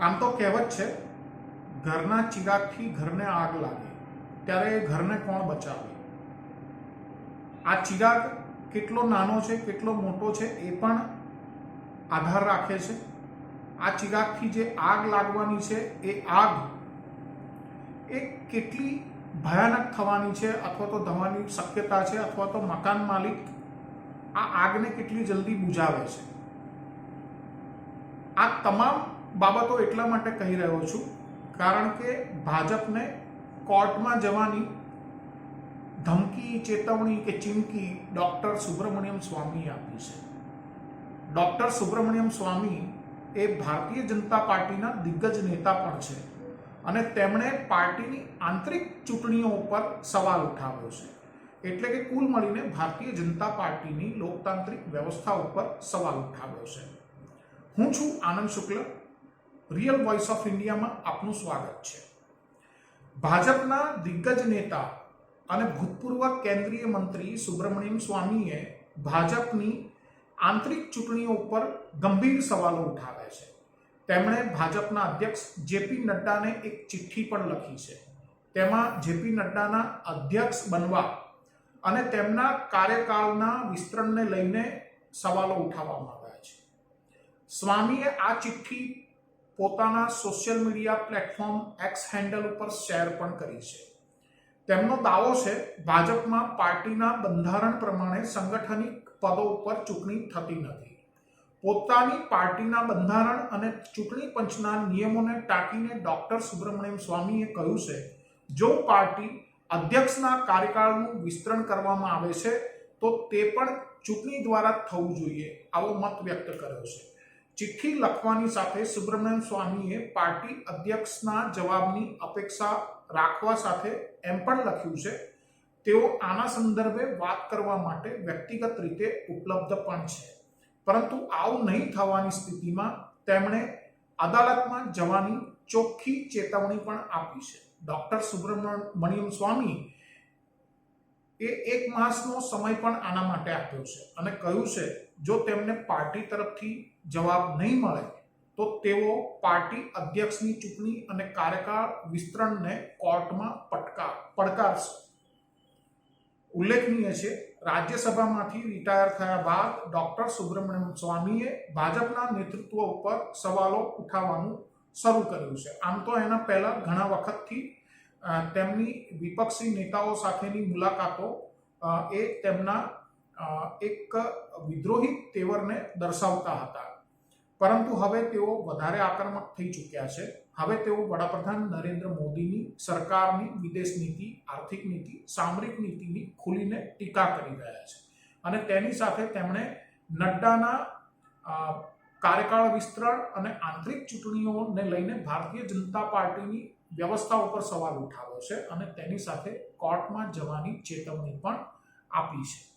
આમ તો કહેવત છે, ઘરના ચિરાગથી ઘરને આગ લાગે, ત્યારે એ ઘરને કોણ બચાવે? આ ચિરાગ કેટલો નાનો છે, કેટલો મોટો છે, એ પણ આધાર રાખે છે. આ ચિરાગથી જે આગ લાગવાની છે, એ આગ એ કેટલી ભયાનક થવાની છે, અથવા તો થવાની શક્યતા છે, અથવા તો મકાન માલિક આ આગને કેટલી જલ્દી બુઝાવે છે. આ તમામ બાબતો એટલા માટે કહી રહ્યો છું, કારણ કે ભાજપને કોર્ટમાં જવાની ધમકી, ચેતવણી કે ચીમકી ડોક્ટર સુબ્રમણ્યમ સ્વામીએ આપી છે. ડોક્ટર સુબ્રમણ્યમ સ્વામી એ ભારતીય જનતા પાર્ટીના દિગ્ગજ નેતા પણ છે અને તેમણે પાર્ટીની આંતરિક ચૂંટણીઓ ઉપર સવાલ ઉઠાવ્યો છે. એટલે કે કુલ મળીને ભારતીય જનતા પાર્ટીની લોકતાંત્રિક વ્યવસ્થા ઉપર સવાલ ઉઠાવ્યો છે. હું છું Anand Shukla. Real voice of ઇન્ડિયામાં આપનું સ્વાગત છે. ભાજપના દિગ્ગજ નેતા અને ભૂતપૂર્વ કેન્દ્રીય મંત્રી સુબ્રમણ્યમ સ્વામીએ ભાજપની આંતરિક ચૂંટણીઓ ઉપર ગંભીર સવાલો ઉઠાવ્યા છે. તેમણે ભાજપના અધ્યક્ષ જેપી નડ્ડાને એક ચિઠ્ઠી પણ લખી છે. તેમાં જેપી નડ્ડાના અધ્યક્ષ બનવા અને તેમના કાર્યકાળના વિસ્તરણને લઈને સવાલો ઉઠાવવામાં આવ્યા છે. સ્વામીએ આ ચિઠ્ઠી પોતાના social media platform X handle ઉપર શેર પણ કરી છે. તેમનો દાવો છે, ભાજપમાં પાર્ટીના બંધારણ પ્રમાણે સંગઠનિક પદો ઉપર ચૂંટણી થતી નથી. પોતાની પાર્ટીના બંધારણ અને ચૂંટણી પંચના નિયમોને ટાંકીને ડોક્ટર સુબ્રમણ્યમ સ્વામીએ કહ્યું છે, જો પાર્ટી અધ્યક્ષના કાર્યકાળનું વિસ્તરણ કરવામાં આવે છે, તો તે પણ ચૂંટણી દ્વારા થવું જોઈએ, આવો મત વ્યક્ત કર્યો છે. ચિઠ્ઠી લખવાની સાથે સુબ્રમણ્યમ સ્વામીએ પાર્ટી અધ્યક્ષના જવાબની અપેક્ષા રાખવા સાથે એમ પણ લખ્યું છે, તેઓ આના સંદર્ભે વાત કરવા માટે વ્યક્તિગત રીતે ઉપલબ્ધ પણ છે. પરંતુ આવું નહીં થવાની સ્થિતિમાં તેમણે અદાલતમાં જવાની ચોખ્ખી ચેતવણી પણ આપી છે. ડોક્ટર સુબ્રમણ્યમ સ્વામી એ એક માસનો સમય પણ આના માટે આપ્યો છે અને કહ્યું છે જો તેમને પાર્ટી તરફથી જવાબ નહીં મળે, તો તેઓ પાર્ટી અધ્યક્ષની ચૂંટણી અને કાર્યકાળ વિસ્તરણને કોર્ટમાં પટકાર પડકારશે. ઉલ્લેખનીય છે, રાજ્યસભામાંથી રિટાયર થયા બાદ ડોક્ટર સુબ્રમણ્યમ સ્વામીએ ભાજપના નેતૃત્વ ઉપર સવાલો ઉઠાવવાનું શરૂ કર્યું છે. આમ તો એના પહેલા ઘણા વખતથી તેમની વિપક્ષી નેતાઓ સાથેની મુલાકાતો એ તેમના એક વિદ્રોહી તેવરને દર્શાવતા હતા. પરંતુ હવે તેઓ વધારે આક્રમક થઈ ચૂક્યા છે. હવે તેઓ વડાપ્રધાન નરેન્દ્ર મોદીની સરકારની વિદેશ નીતિ, આર્થિક નીતિ, સામરિક નીતિની ખુલીને ટીકા કરી રહ્યા છે. અને તેની સાથે તેમણે નડ્ડાના કાર્યકાળ વિસ્તરણ અને આંતરિક ચૂંટણીઓને લઈને ભારતીય જનતા પાર્ટીની વ્યવસ્થા ઉપર સવાલ ઉઠાવ્યો છે અને તેની સાથે કોર્ટમાં જવાની ચેતવણી પણ આપી છે.